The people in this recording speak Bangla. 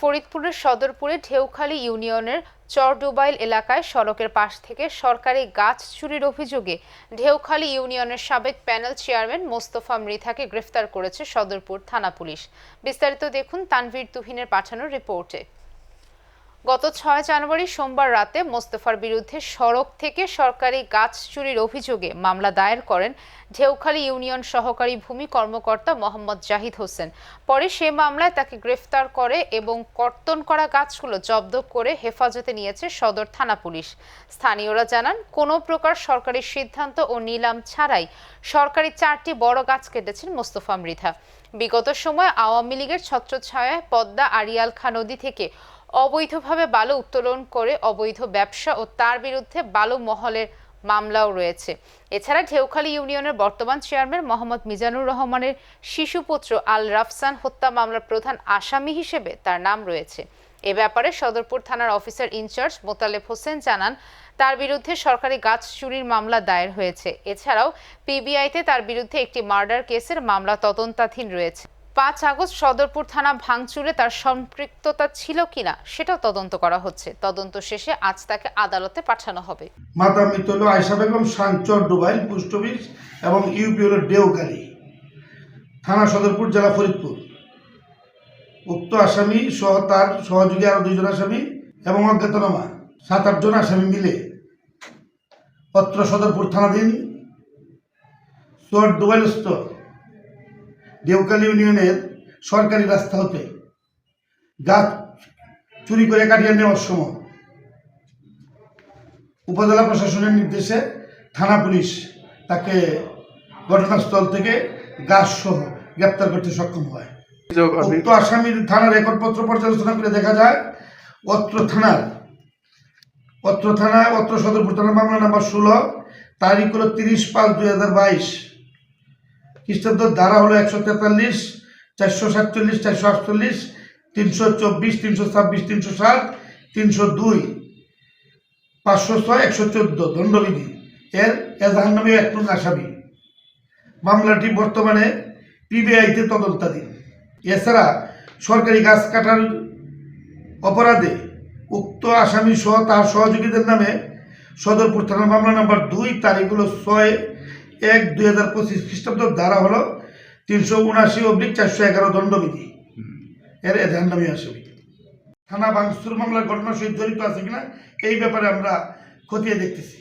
ফরিদপুরের সদরপুরে ঢেউখালী ইউনিয়নের চরডুবাইল এলাকায় সড়কের পাশ থেকে সরকারি গাছ চুরির অভিযোগে ঢেউখালী ইউনিয়নের সাবেক প্যানেল চেয়ারম্যান মোস্তফা মৃথাকে গ্রেফতার করেছে সদরপুর থানা পুলিশ। বিস্তারিত দেখুন তানভীর তুহিনের পাঠানো রিপোর্টে। গত ছয় জানুয়ারি সোমবার রাতে মোস্তফার বিরুদ্ধে সড়ক থেকে সরকারি গাছ চুরির অভিযোগে মামলা দায়ের করেন ঢেউখালী ইউনিয়ন সহকারী ভূমি কর্মকর্তা মোহাম্মদ জাহিদ হোসেন। পরে সে মামলায় তাকে গ্রেফতার করে এবং কর্তন করা গাছগুলো জব্দ করে হেফাজতে নিয়েছে সদর থানা পুলিশ। স্থানীয়রা জানান, কোনো প্রকার সরকারি সিদ্ধান্ত ও নিলাম ছাড়াই সরকারি চারটি বড় গাছ কেটেছেন মোস্তফা মৃধা। বিগত সময় আওয়ামী লীগের ছত্রছায়ায় পদ্মা আড়িয়াল খা নদী থেকে অবৈধভাবে বালু উত্তোলন করে অবৈধ ব্যবসা ও তার বিরুদ্ধে বালু মহলের মামলাও রয়েছে। এছাড়া ঢেউখালী ইউনিয়নের বর্তমান চেয়ারম্যান মোহাম্মদ মিজানুর রহমানের শিশুপুত্র আল রাফসান হত্যা মামলার প্রধান আসামি হিসেবে তার নাম রয়েছে। এ ব্যাপারে সদরপুর থানার অফিসার ইনচার্জ মোতালেব হোসেন জানান, তার বিরুদ্ধে সরকারি গাছ চুরির মামলা দায়ের হয়েছে। এছাড়াও, পিবিআইতে তার বিরুদ্ধে একটি মার্ডার কেসের মামলা তদন্তাধীন রয়েছে। পাঁচ আগস্ট সদরপুর থানা ভাঙচুরে তার সম্পৃক্ততা ছিল কিনা সেটাও তদন্ত করা হচ্ছে। তদন্ত শেষে আজ তাকে আদালতে পাঠানো হবে। মাতা মৃত হল আয়সা বেগম সাঞ্চর ডুবাইল, পোস্ট অফিস এবং ইউপি হল ডেউকালি থানা সদরপুর, জেলা ফরিদপুর। উক্ত আসামি সহ তার সহযোগী আরও দুইজন আসামি এবং অজ্ঞাতনামা, সাত আটজন আসামি মিলে অত্র সদরপুর থানাধীন চর ডুবাইলস্থ ডেউকালি ইউনিয়নের সরকারি রাস্তা হতে গাছ চুরি করে কাটিয়ে নেওয়ার সময় উপজেলা প্রশাসনের নির্দেশে থানা পুলিশ তাকে ঘটনাস্থল থেকে গাছ সহ গ্রেপ্তার করতে সক্ষম হয়। উক্ত আসামির থানার রেকর্ডপত্র পর্যালোচনা করে দেখা যায় অত্র থানার অত্র থানায় অত্র সদরপুর থানার মামলা নাম্বার ষোলো তারিখ হলো তিরিশ পাঁচ দুই হাজার বাইশ। খ্রিস্টাব্দ ধারা হলো একশো তেতাল্লিশ, চারশো সাতচল্লিশ, চারশো আটচল্লিশ, তিনশো চব্বিশ, তিনশো ছাব্বিশ, তিনশো সাত তিনশো দুই, পাঁচশো ছয়, একশো চোদ্দ দণ্ডবিধি। এর এজাহার নামে এক আসামি। মামলাটি বর্তমানে পিবিআইতে তদন্তাধীন। এছাড়া সরকারি গাছ কাটার অপরাধে উক্ত আসামি সহ তার সহযোগীদের নামে সদরপুর থানার মামলা নাম্বার দুই, তারিখ হলো ছয় এক দুই হাজার পঁচিশ খ্রিস্টাব্দ ধারা হলো তিনশো উনাশি অব্লিক চারশো এগারো দণ্ডবিধি। এর এধান নামে আসামি থানা ভাঙচুর মামলার ঘটনার সহিত জড়িত আছে কিনা, এই ব্যাপারে আমরা খতিয়ে দেখতেছি।